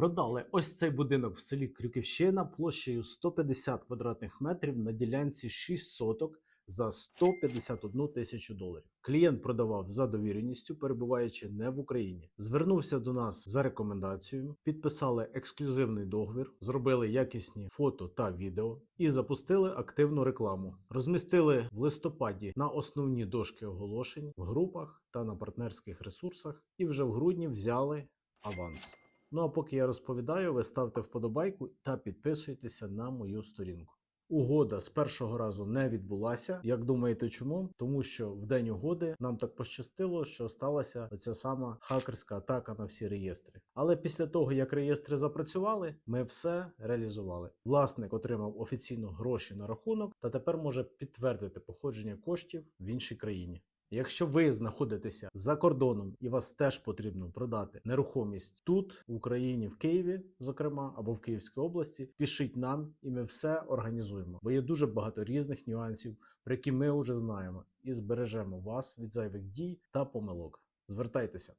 Продали ось цей будинок в селі Крюківщина площею 150 квадратних метрів на ділянці 6 соток за 151 тисячу доларів. Клієнт продавав за довіреністю, перебуваючи не в Україні. Звернувся до нас за рекомендацією, підписали ексклюзивний договір, зробили якісні фото та відео і запустили активну рекламу. Розмістили в листопаді на основні дошки оголошень в групах та на партнерських ресурсах, і вже в грудні взяли аванс. Ну а поки я розповідаю, ви ставте вподобайку та підписуйтеся на мою сторінку. Угода з першого разу не відбулася. Як думаєте, чому? Тому що в день угоди нам так пощастило, що сталася оця сама хакерська атака на всі реєстри. Але після того, як реєстри запрацювали, ми все реалізували. Власник отримав офіційно гроші на рахунок та тепер може підтвердити походження коштів в іншій країні. Якщо ви знаходитеся за кордоном і вас теж потрібно продати нерухомість тут, в Україні, в Києві, зокрема, або в Київській області, пишіть нам, і ми все організуємо. Бо є дуже багато різних нюансів, про які ми вже знаємо, і збережемо вас від зайвих дій та помилок. Звертайтеся.